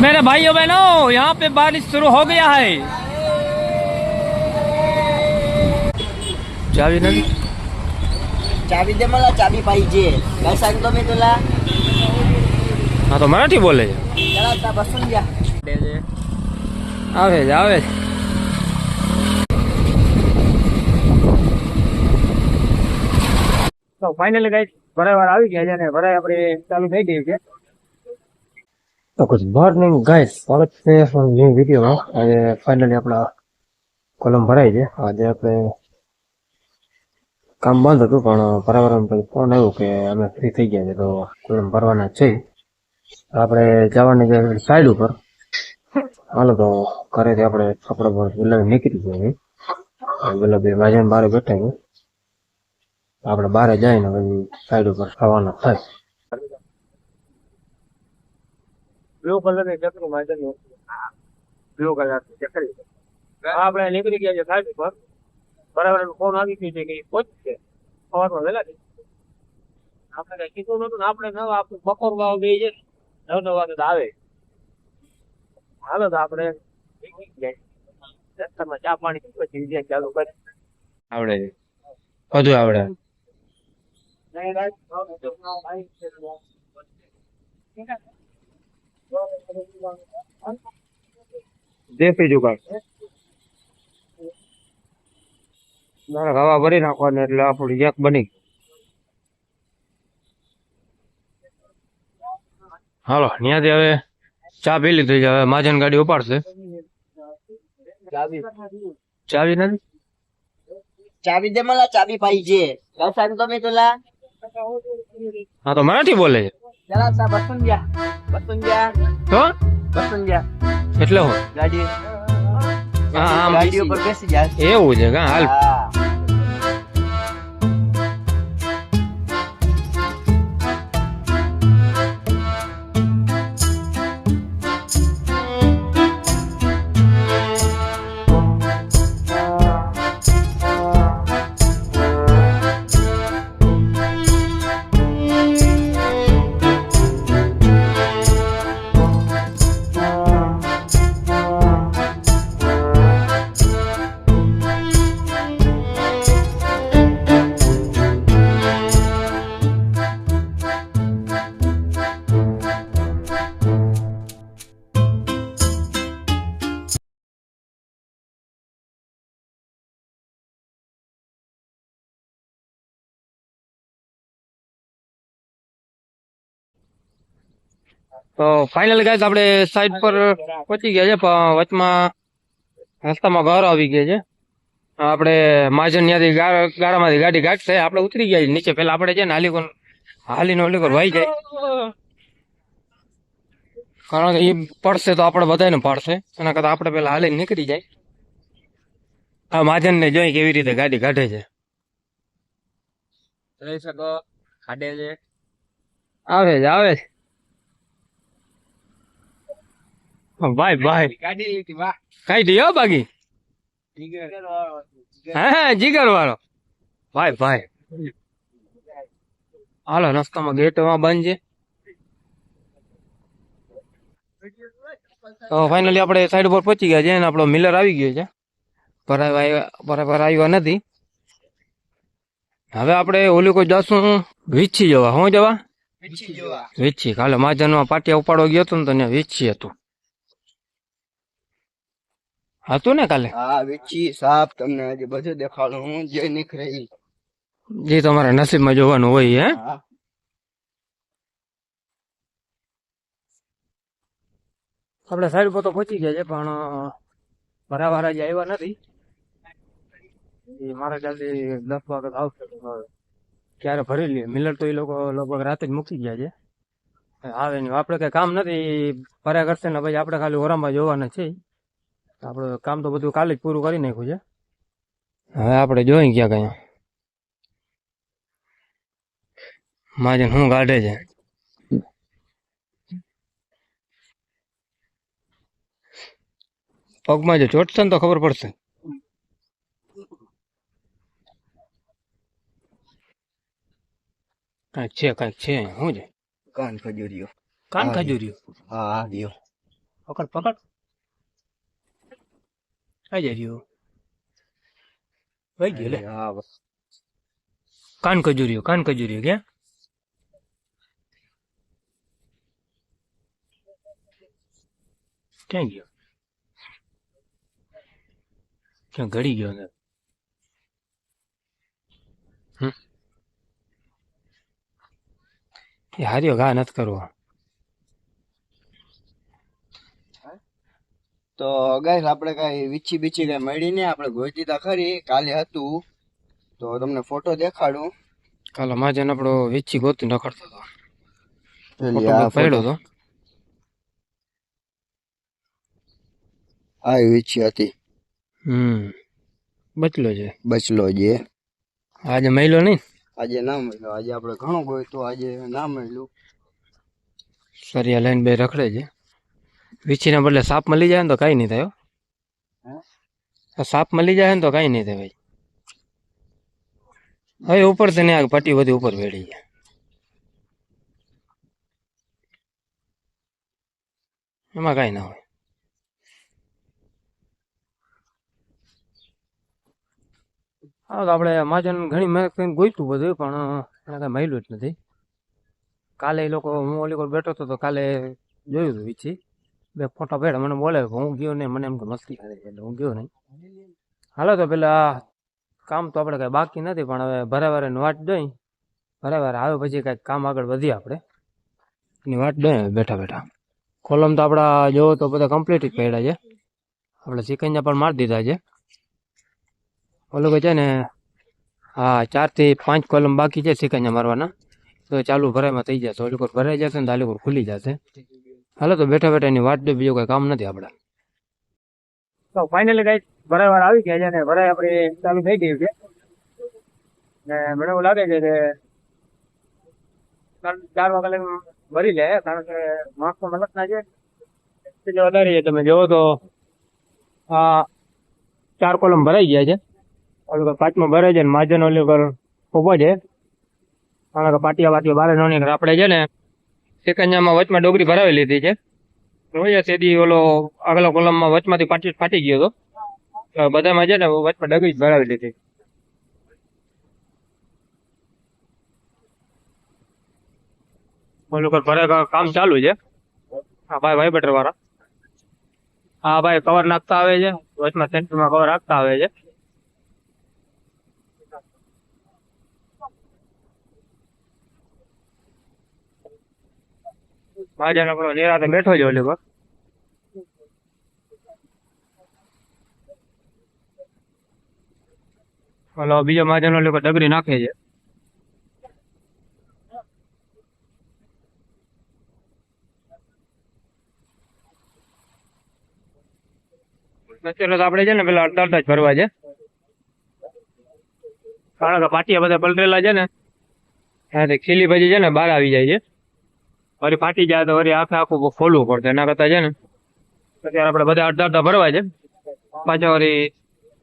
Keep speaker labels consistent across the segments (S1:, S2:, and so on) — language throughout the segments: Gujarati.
S1: मेरे भाइयों बहनों यहाँ पे बारिश शुरू हो गया है चाबी नहीं
S2: चाबी दे मला चाबी पाहिजे काय सांगतो मी तुला
S1: हाँ तो मराठी बोले
S2: चला आता बसून घ्या
S1: આવે છે આવે છે તો ફાઇનલી ગાઈસ બરાબર આવી ગયા છે અને ભરાય આપણે ચાલુ થઈ ગઈ છે તો ગુડ મોર્નિંગ ગાઈસ સ્વાગત છે ન્યૂ વિડીયોમાં આજે ફાઇનલી આપણા કોલમ ભરાય છે આજે આપણે કામ બંધ હતું પણ પર્યાવરણ ફોન આવ્યો કે અમે ફ્રી થઈ ગયા છે તો કોલમ ભરવાના છે આપણે જવાની છે સાઈડ ઉપર હાલો તો ઘરેથી આપણે કપડા પર ગુલાબી નીકળી ગયો ગુલાબી માજાને બહાર બેઠા છે આપણે બારે જઈને પછી સાઈડ ઉપર ખાવાના થાય. બ્લુ કલરની ચકરી માજન બ્લુ કલરની ચક્રી આપણે નીકળી ગયા છે સાહેબ પર બરાબર ફોન આવી ગયો છે કે પહોંચશે સવારમાં વહેલા. આપણે કઈ કીધું નતું ને આપણે નવા આપણે બપોર વાવ બે છે નવ નવ વાગે આવે. હાલો તો આપણે રસ્તામાં ચા પાણી પછી ચાલુ કરે. આવડે. છે બધું આવડે દેશી જુગાડ. હવા ભરી નાખવાની એટલે આપણું યક બની. હાલો ત્યાંથી હવે ચા પી લીધી છે હવે માજન ગાડી ઉપાડશે. ચાવી નથી?
S2: ચાવી દે મને ચાવી પાઈ છે.
S1: હા તો મરાઠી બોલે છે.
S2: જરા સા બસુંજા બસુંજા
S1: તો
S2: બસુંજા
S1: એટલે
S2: ગાડી.
S1: હા
S2: ગાડી ઉપર બેસી જાય.
S1: એવું છે હા હાલ? તો ફાઇનલ ગાય આપણે સાઈડ પર પહોંચી ગયા છે પણ વચમાં રસ્તામાં ઘર આવી ગયા છે. આપણે માજન ત્યાંથી ગાડામાંથી ગાડી કાઢશે. આપણે ઉતરી ગયા નીચે પેલા આપણે છે ને હાલી કોણ હાલીને ઓલી કોણ વાઈ જાય કારણ કે એ પડશે તો આપણે બધાને પડશે. એના કરતા આપણે પેલા હાલીને નીકળી જાય. આ માજનને જોઈ કેવી રીતે ગાડી કાઢે છે. શકો કાઢે છે. આવે છે આવે છે. ભાઈ ભાઈ. કાઢી હો બાકી. હા હા જીગર વાળો. ભાઈ ભાઈ. હાલો રસ્તામાં ગેટમાં બંધ છે. તો ફાઇનલી આપણે સાઈડ ઉપર પહોંચી ગયા છે અને આપણો મિલર આવી ગયો છે. બરાબર આવ્યા આવ્યા નથી. હવે આપણે ઓલું કોઈ જશું વીછી જવા. શું જવા?
S2: વીછી
S1: કાલે માજનમાં પાટિયા ઉપાડવા ગયો હતો ને તો ત્યાં વીછી હતું. હતું ને કાલે?
S2: હા વીછી સાપ તમને આજે બધું દેખાડું. હું જે નીકળે
S1: જે તમારા નસીબમાં જોવાનું હોય હે?
S2: હા.
S1: આપણે સાઈડ પર તો પહોંચી ગયા છે પણ ભરાવાળા જે આવ્યા નથી એ મારા ખ્યાલથી દસ વાગત આવશે. ક્યારે ભરી લઈએ મિલર તો એ લોકો લગભગ રાતે જ મૂકી ગયા છે. આવે નહીં. આપણે કઈ કામ નથી. ભર્યા કરશે ને ભાઈ આપણે ખાલી ઓરામાં જોવાના છે આપણે કામ તો બધું કાલે જ પૂરું કરી નાખ્યું છે. હવે આપણે જોઈ ગયા કઈ. માજન હું કાઢે છે? પગમાં જો ચોટશે ને તો ખબર પડશે. કાંઈક છે કાંઈક છે શું છે?
S2: કાન ખજૂરીઓ
S1: કાન
S2: હા. હા હા ગયો.
S1: પકડ પકડ. આઈ જાય રહ્યું. વહી ગયો લે. કાન ખજૂર્યું કાન ખજૂર્યું ક્યાં? ક્યાં ગયો? ક્યાં ઘડી ગયો ને? હમ? એ હાર્યો ઘા નથી કરવો.
S2: તો ગાઈસ આપણે કઈ વીછી બીછી કઈ મળી નહીં. આપણે ગોતી તા ખરી. કાલે હતું. તો તમને ફોટો દેખાડું.
S1: કાલે માજન આપણો વીછી ગોતી નખડતો હતો. પડ્યો હતો.
S2: આ વીછી હતી.
S1: હમ બચલો છે.
S2: બચલો જે
S1: આજે મહિલો નહીં?
S2: આજે ના મળ્યો. આજે આપણે ઘણું ગોયતું આજે ના મળ્યું.
S1: સરિયા લાઈન બે રખડે છે. વીછીના બદલે સાપ મળી જાય ને તો કાંઈ નહીં થાય હો. સાપ મળી જાય ને તો કાંઈ નહીં થાય ભાઈ. હવે ઉપર તો નહીં આ પટ્ટી બધી ઉપર વેડી જાય. એમાં કાંઈ ના હોય. હા તો આપણે માજન ઘણી મહેનત કરીને ગોઈતું બધું પણ એને કાંઈ મળ્યું જ નથી. કાલે એ લોકો હું ઓલી કોલ બેઠો હતો તો કાલે જોયું હતું વીછી. બે ફોટા પડ્યા, મને બોલે હું ગયો નહીં, મને એમ કે મસ્તી કરે એટલે હું ગયો નહીં. હાલો તો પેલા કામ તો આપણે કાંઈ બાકી નથી, પણ હવે ભરાવારે વાટ દઈ ભરાવારે આવે પછી કાંઈક કામ આગળ વધીએ આપણે એની વાટ દઈ બેઠા બેઠા. કોલમ તો આપણા જોવો તો બધા કમ્પ્લીટ જ પડ્યા છે. આપણે સિકંજા પણ મારી દીધા છે. ઓલું કે છે ને હા ચારથી પાંચ કોલમ બાકી છે સિકંજા મારવાના. તો ચાલુ ભરાઈમાં થઈ જશે. ઓલી ભરાઈ જશે ને તો આલી કોર ખુલી જશે. હાલો, તો બેઠા બેઠા એની વાત બીજું કઈ કામ નથી આપણે. તો ફાઇનલી ગાઈસ ભરાઈ આવી ગયા છે ને ભરાઈ આપણે ચાલુ થઈ ગયું છે. ને મને એવું લાગે છે કે ચાર- ચાર વાગે લઈને ભરી લે, કારણ કે માણસો મદદ ના છે. વધારે તમે જોવો તો આ ચાર કોલમ ભરાઈ ગયા છે. ઓલું પાંચમાં ભરાઈ છે ને, માજન ઓલું પર ઊભો છે. કારણ કે પાટિયા પાટિયા બારે નો નીકળે આપણે છે ને સેકન્યામાં વચમાં ડોગરી ભરાવી લીધી છે. જોઈએ સીધી ઓલો આગલા કોલમમાં વચમાંથી પાટી ફાટી ગયો હતો. બધામાં છે ને વચમાં ડગરી જ ભરાવી લીધી. બોલું ભરે કામ ચાલુ છે. હા ભાઈ વાઇબ્રેટર વાળા. હા ભાઈ કવર નાખતા આવે છે. વચમાં સેન્ટરમાં કવર નાખતા આવે છે. મહાજન આપણો નિરાતે બેઠો છે ઓલી પર ઓલો બીજો મહાજન ઓલી પર ડગરી નાખે છે. અત્યારે તો આપણે છે ને પેલા અડધા અડધા જ ભરવા છે. કારણ કે પાટિયા બધા પલટેલા છે ને, ત્યાંથી ખીલી ભાજી છે ને બહાર આવી જાય છે. વળી ફાટી જાય તો વળી આખે આખું ખોલવું પડશે. એના કરતા છે ને અત્યારે આપણે બધા અડધા અડધા ભરવા છે. પાછા વળી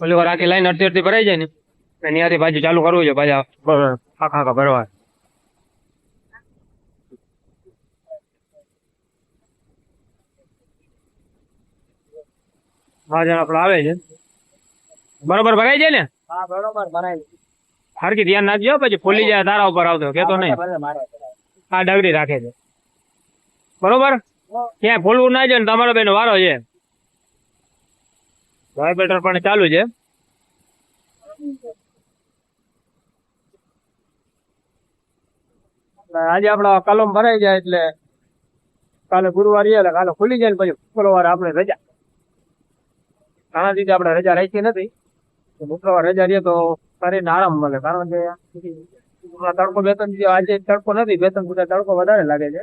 S1: ઓલી વાર આખી લાઈન અડધી અડધી ભરાઈ જાય ને ત્યાંથી પાછું ચાલુ કરવું છે પાછા આખા આખા ભરવા. મહાજન આપણે આવે છે. બરોબર ભરાઈ જાય ને?
S2: હા બરોબર ભરાય
S1: હરકી ધ્યાન નાખજો પછી ફૂલી જાય તારા ઉપર આવતો કેતો નહીં. આ ડગરી રાખે છે. બરોબર? ક્યાંય ફૂલવું ના જાય ને તમારો બેન વારો છે. વાઇબ્રેટર પણ ચાલુ છે. આજે આપડો કલમ ભરાઈ જાય એટલે કાલે ગુરુવાર એટલે કાલે ખુલી જાય ને પછી શુક્રવાર આપણે રજા. ઘણા દિવસે આપણે રજા રાખી નથી. શુક્રવાર રજા રહીએ તો શરીરને આરામ મળે. કારણ કે તડકો બે ત્રણ આજે તડકો નથી. બે ત્રણ તડકો વધારે લાગે છે.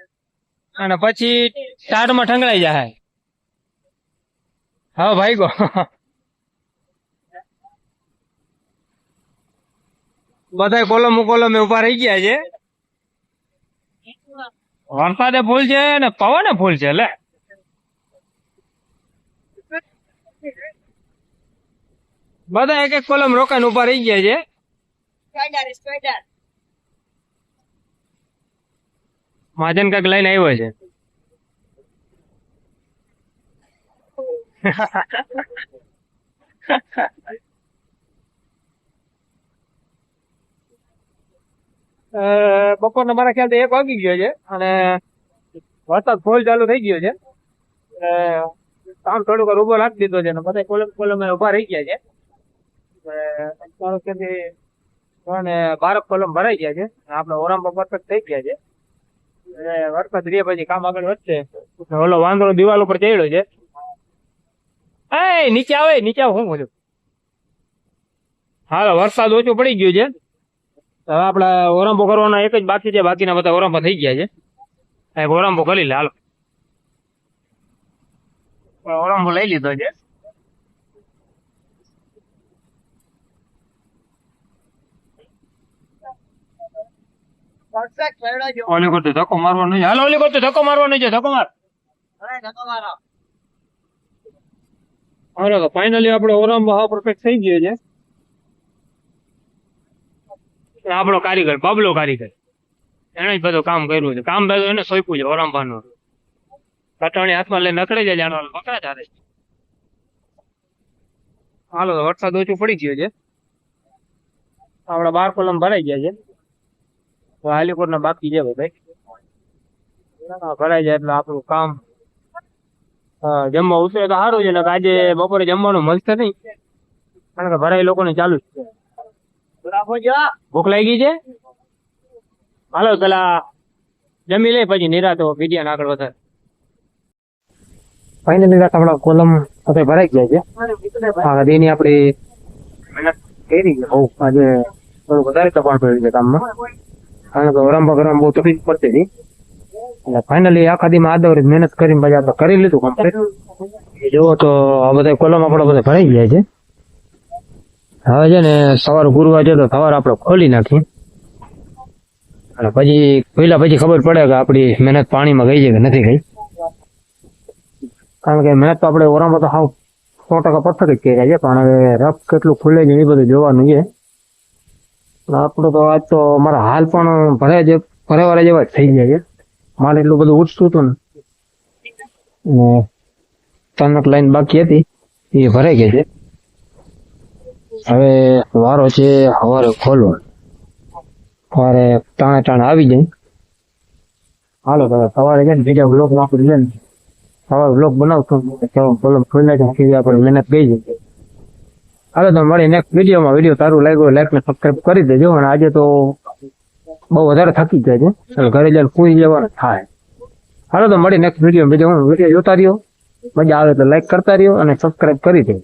S1: અને પછી ટાટમાં ઠંગળાઈ જાય. હા ભાઈ ગો બધા કોલમ કોલમ ઊભા રહી ગયા છે. વરસાદે ફૂલ છે ને પવને ફૂલ છે, લે. બધા એક એક કોલમ રોકાઈને ઊભા રહી ગયા છે. મહાજન કાક લઈને આવ્યો છે. બપોરના મારા ખ્યાલથી એક વાગી ગયો છે અને વરસાદ ફૂલ ચાલુ થઈ ગયો છે. કામ થોડુંક ઊભો રાખી દીધો છે બધા કોલમ કોલમ ઊભા રહી ગયા છે. મારો ખ્યાલથી અને બારક કોલમ ભરાઈ ગયા છે. આપણે ઓરામ પરફેક્ટ થઈ ગયા છે. વરસાદ રે પછી કામ આગળ વધશે. ઓલો વાંદરો દિવાલ ઉપર ચડ્યો છે. એ નીચે આવે નીચે આવ, હું બોલું. હાલો, વરસાદ ઓછો પડી ગયો છે. હવે આપણે ઓરંભો કરવાના એક જ બાકી છે, બાકીના બધા ઓરંભો થઈ ગયા છે. એક ઓરંબો કરી લે, હાલો. ઓરંબો લઈ લીધો છે. ઓલી કરતો ધક્કો મારવાનો છે હાલો ઓલી કરતો ધક્કો મારવાનો છે ધક્કો માર. હાલો તો ફાઇનલી આપણો ઓરામ હા પરફેક્ટ થઈ ગયો છે. એ આપણો કારીગર બબલો કારીગર. એને જ બધું કામ કર્યું છે. કામ બધું એને સોંપ્યું છે ઓરંબાનું કટાણી હાથમાં લઈને નકળી જાય જાણવા પકડા જાતે હાલો વરસાદ ઓછું પડી ગયો છે. આપણા બાર કોલમ ભરાઈ ગયા છે. હાલીકોટ ના બાકી છે ભાઈ ભરાઈ જાય એટલે આપણું કામ જમવા ઉતરે તો સારું છે ને આજે બપોરે જમવાનું મળશે નહીં. કારણ કે ભરાય લોકોને ચાલુ જ છે. ભૂખ લાગી છે? હાલો પેલા જમી લે પછી નિરાતો વિડિયા આગળ વધારે. ફાઇનલી રાત આપણા કોલમ સાથે ભરાઈ ગયા છે. હા દેની આપણી મહેનત. કરી બહુ આજે થોડું વધારે તપાસ પડ્યું છે કામમાં. કારણ કે ઓરંબા કરવામાં બહુ તકલીફ પડતી હતી. એટલે ફાઇનલી આખા દીમાં આદવરી મહેનત કરીને પછી આપણે કરી લીધું કમ્પ્લીટ જુઓ તો આ બધા કોલમ આપણે બધા ભરાઈ ગયા છે. હવે છે ને સવાર ગુરુવાર છે તો સવાર આપણે ખોલી નાખીએ. અને પછી પહેલા પછી ખબર પડે કે આપણી મહેનત પાણીમાં ગઈ છે કે નથી ગઈ. કારણ કે મહેનત તો આપણે ઓરામાં તો હાવ સો ટકા પરફેક્ટ જ કર્યા છે. પણ હવે રફ કેટલું ખુલે છે એ બધું જોવાનું છે. આપણું તો આજ તો મારા હાલ પણ ભરે જે ભરેવાળા જેવા જ થઈ ગયા છે. મારે એટલું બધું ઉઠતું હતું ને. તનક લાઈન બાકી હતી. એ ભરાઈ ગઈ છે. હવે વારો છે સવારે ખોલવાનો. સવારે ટાણે ટાણે આવી જાય. હાલો, તો સવારે છે ને બીજા બ્લોક નાખી છે ને. સવારે બ્લોક બનાવશું. કોલમ ખોલી નાખી આપણે. મહેનત ગઈ છે. હાલો તો મળી નેક્સ્ટ વિડીયોમાં વીડિયો સારું લાગ્યો લાઈક ને સબસ્ક્રાઈબ કરી દેજો. અને આજે તો બહુ વધારે થકી જાય છે. ઘરે જઈને પૂરી જવાનું થાય. હાલો, તો મળી નેક્સ્ટ વીડિયો બીજો હું વીડિયો જોતા રહ્યો. મજા આવે તો લાઈક કરતા રહ્યો અને સબસ્ક્રાઈબ કરી દેજો.